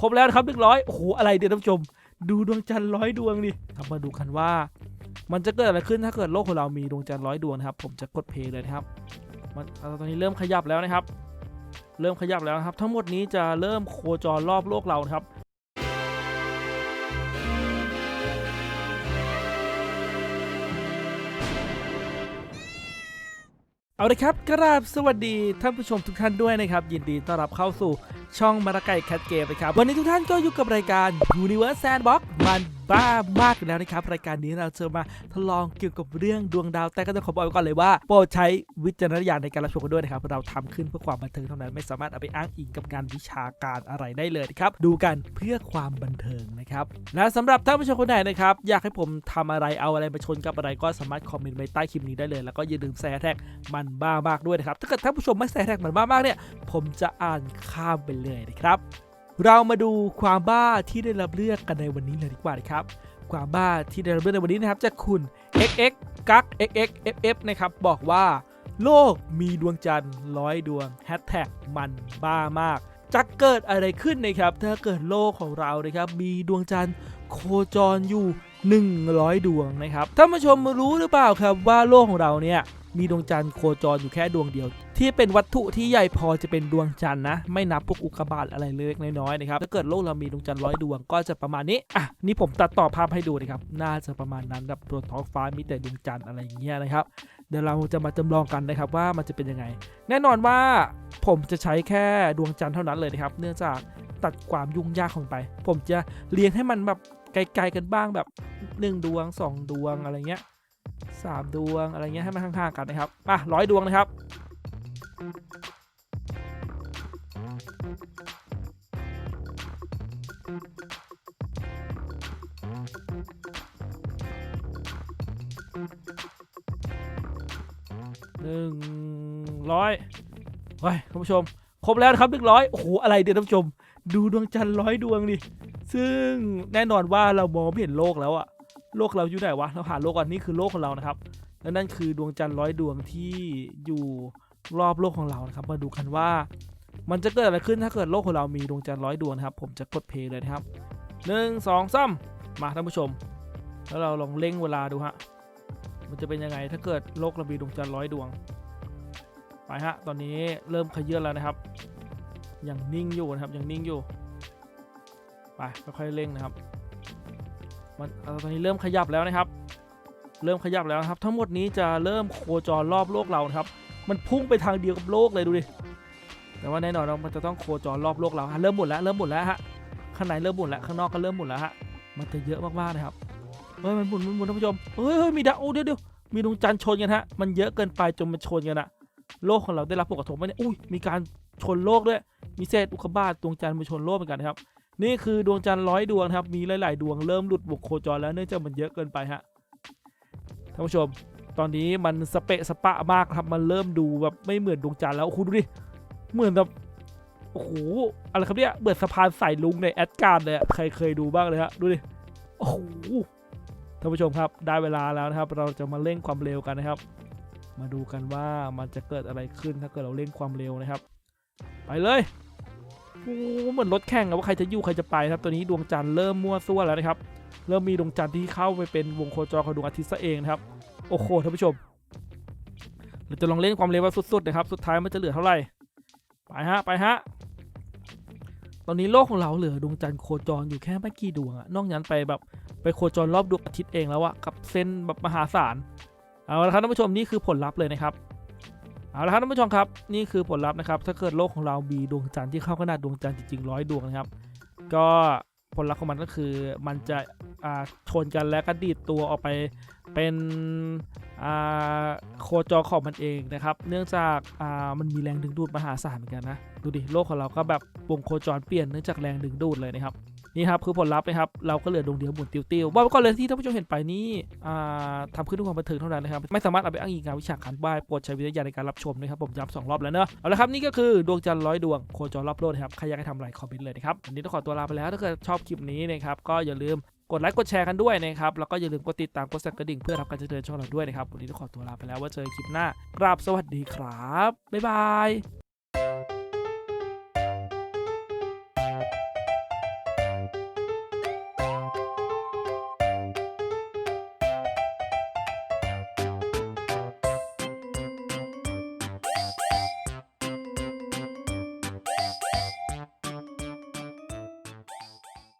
ครบแล้วนะครับหนึ่งร้อย โอ้โห อะไรเดี๋ยวท่านผู้ชม ดูดวงจันทร์ร้อยดวงดิครับมาดูกันว่า มันจะเกิดอะไรขึ้นถ้าเกิดโลกของเรามีดวงจันทร์ร้อยดวงนะครับ ผมจะกดเพลย์เลยนะครับ มันตอนนี้เริ่มขยับแล้วนะครับ เริ่มขยับแล้วนะครับ ทั้งหมดนี้จะเริ่มโคจรรอบโลกเราครับ เอาละครับกราบสวัสดีท่านผู้ชมทุกท่านด้วยนะครับ ยินดีต้อนรับเข้าสู่ช่องมาราไก่แคทเกมนะครับ วันนี้ทุกท่านก็อยู่กับรายการ Universe Sandbox มัน บ้ามากอยู่แล้วนะครับรายการนี้เราจะมาทดลองเกี่ยวกับเรื่องดวงดาว แต่ก็ต้องขอบอกไว้ก่อนเลยว่าโปรดใช้วิจารณญาณในการรับชมกันด้วยนะครับเราทำขึ้นเพื่อความบันเทิงเท่านั้นไม่สามารถเอาไปอ้างอิงกับงานวิชาการอะไรได้เลยนะครับดูกันเพื่อความบันเทิงนะครับและสำหรับท่านผู้ชมคนไหนนะครับอยากให้ผมทำอะไรเอาอะไรมาชนกับอะไรก็สามารถคอมเมนต์ไว้ใต้คลิปนี้ได้เลยแล้วก็อย่าลืมแชร์แท็กมันบ้ามากด้วยนะครับถ้าเกิดท่านผู้ชมไม่ใส่แท็กมันบ้ามากเนี่ยผมจะอ่านข้ามไปเลยนะครับ เรามาดูความบ้าที่ได้รับเลือกกันในวันนี้เลยดีกว่าครับ ความบ้าที่ได้รับเลือกในวันนี้นะครับจากคุณ xx กัก xx ff นะครับบอกว่า โลกมีดวงจันทร์ร้อยดวงแฮชแท็กมันบ้ามากจะเกิดอะไรขึ้นนะครับถ้าเกิดโลกของเรานะครับมีดวงจันทร์โคจรอยู่ 100 ดวงนะครับท่านผู้ชมรู้หรือเปล่าครับว่าโลกของเราเนี่ย มีดวงจันทร์โคจรอยู่แค่ดวงเดียว ที่เป็นวัตถุที่ใหญ่พอจะเป็นดวงจันทร์นะ ไม่นับพวกอุกกาบาตอะไรเล็กน้อยๆนะครับถ้าเกิดโลกเรามีดวงจันทร์ร้อยดวงก็จะประมาณนี้อะนี่ผมตัดต่อภาพให้ดูนะครับน่าจะประมาณนั้นแบบบนท้องฟ้ามีแต่ดวงจันทร์อะไรอย่างเงี้ยนะครับเดี๋ยวเราจะมาจำลองกันนะครับว่ามันจะเป็นยังไง แน่นอนว่าผมจะใช้แค่ดวงจันทร์เท่านั้นเลยนะครับ เนื่องจากตัดความยุ่งยากของไป ผมจะเรียงให้มันแบบไกลๆกันบ้างแบบ 1 ดวง 2 ดวงอะไรเงี้ย สามดวงอะไรเงี้ยให้มันข้างๆกันนะครับอะร้อยดวงนะครับหนึ่งร้อยเฮ้ยท่านผู้ชม ครบแล้วนะครับหนึ่งร้อยโอ้โห อะไรเดี๋ยวท่านผู้ชม ดูดวงจันทร์ร้อยดวงดิ ซึ่งแน่นอนว่าเรามองไม่เห็นโลกแล้วอะ โลกเราอยู่ไหนวะ เราหาโลกก่อนนี่คือโลกของเรานะครับ และนั่นคือดวงจันทร์ร้อยดวงที่อยู่รอบโลกของเรานะครับ มาดูกันว่า มันจะเกิดอะไรขึ้นถ้าเกิดโลกของเรามีดวงจันทร์ร้อยดวงนะครับ ผมจะกดเพลย์เลยนะครับหนึ่งสองสามมาท่านผู้ชม แล้วเราลองเร่งเวลาดูฮะ มันจะเป็นยังไงถ้าเกิดโลกเรามีดวงจันทร์ร้อยดวง ไปฮะ ตอนนี้เริ่มขยื่นแล้วนะครับ ยังนิ่งอยู่นะครับ ยังนิ่งอยู่ ไปค่อยๆเร่งนะครับ มันตอนนี้เริ่มขยับแล้วนะครับ เริ่มขยับแล้วนะครับ ทั้งหมดนี้จะเริ่มโคจรรอบโลกเราครับ มันพุ่งไปทางเดียวกับโลกเลยดูดิแต่ว่าแน่นอนว่ามันจะต้องโคจรรอบโลกเราเริ่มหมุนแล้วเริ่มหมุนแล้วฮะข้างในเริ่มหมุนแล้วข้างนอกก็เริ่มหมุนแล้วฮะมันจะเยอะมากๆนะครับเฮ้ยมันหมุนมันหมุนท่านผู้ชมเฮ้ยเฮ้ยมีดาวโอ้เดี๋ยวเดี๋ยวมีดวงจันทร์ชนกันฮะมันเยอะเกินไปจนมันชนกันอะโลกของเราได้รับผลกระทบไหมเนี่ยอุ้ยมีการชนโลกด้วยมีเศษอุกกาบาตดวงจันทร์มาชนโลกเหมือนกันนะครับ นี่คือดวงจันทร์ร้อยดวงครับ มีหลาย ๆ ดวงเริ่มหลุดวงโคจรแล้วเนื่องจากมันเยอะเกินไปฮะท่านผู้ชม ตอนนี้มันสเปะสปะมากครับมันเริ่มดูแบบไม่เหมือนดวงจันทร์แล้วโอ้โหดูดิเหมือนแบบโอ้โหอะไรครับเนี่ยเหมือนสะพานใส่ลุงในแอดการ์ดเลยใครเคยดูบ้างเลยฮะดูดิโอ้โหท่านผู้ชมครับได้เวลาแล้วนะครับ เราจะมาเร่งความเร็วกันนะครับ มาดูกันว่ามันจะเกิดอะไรขึ้นถ้าเกิดเราเร่งความเร็วนะครับ ไปเลย โอ้เหมือนรถแข่งอะว่าใครจะอยู่ใครจะไปครับตัวนี้ดวงจันทร์เริ่มมั่วซั่วแล้วนะครับเริ่มมีดวงจันทร์ที่เข้าไปเป็นวงโคจรของดวงอาทิตย์ซะเองนะครับโอ้โหท่านผู้ชมเราจะลองเล่นความเร็วสุดๆนะครับ สุดท้ายมันจะเหลือเท่าไหร่ไปฮะไปฮะตอนนี้โลกของเราเหลือดวงจันทร์โคจรอยู่แค่ไม่กี่ดวงอะนอกนั้นไปแบบไปโคจรรอบดวงอาทิตย์เองแล้วอะกับเส้นแบบมหาศาลเอาละครับท่านผู้ชมนี่คือผลลัพธ์เลยนะครับ เอาละครับท่านผู้ชมครับนี่คือผลลัพธ์นะครับถ้าเกิดโลกของเรามีดวงจันทร์ที่เข้าขนาดดวงจันทร์จริงๆร้อยดวงนะครับ ก็ผลลัพธ์ของมันก็คือมันจะอ่าชนกันและก็ดีดตัวออกไปเป็นอ่าโคจรของมันเองนะครับ เนื่องจากอ่ามันมีแรงดึงดูดมหาศาลเหมือนกันนะ ดูดิโลกของเราก็แบบวงโคจรเปลี่ยนเนื่องจากแรงดึงดูดเลยนะครับ นี่ครับคือผลลัพธ์นะครับเราก็เหลือดวงเดียวหมุนติ้วๆว่าก่อนเลยที่ท่านผู้ชมเห็นไปนี่อ่าทำขึ้นด้วยความบันเทิงเท่านั้นนะครับไม่สามารถเอาไปอ้างอิงงานวิชาการบ้ายโปรดใช้วิทยาในการรับชมนะครับผมย้ำสองรอบแล้วเนอะเอาละครับนี่ก็คือดวงจันทร์ร้อยดวงโคจรรอบโลกนะครับใครอยากให้ทำอะไรคอมเมนต์เลยนะครับวันนี้ต้องขอตัวลาไปแล้วถ้าเกิดชอบคลิปนี้นะครับก็อย่าลืมกดไลค์กดแชร์กันด้วยนะครับแล้วก็อย่าลืมกดติดตามกดสั่นกระดิ่งเพื่อรับการแจ้งเตือนช่องเราด้วยนะครับวันนี้ต้องขอตัวลาไปแล้วว่าเจอคลิปหน้ากราบสวัสดีครับบ๊ายบาย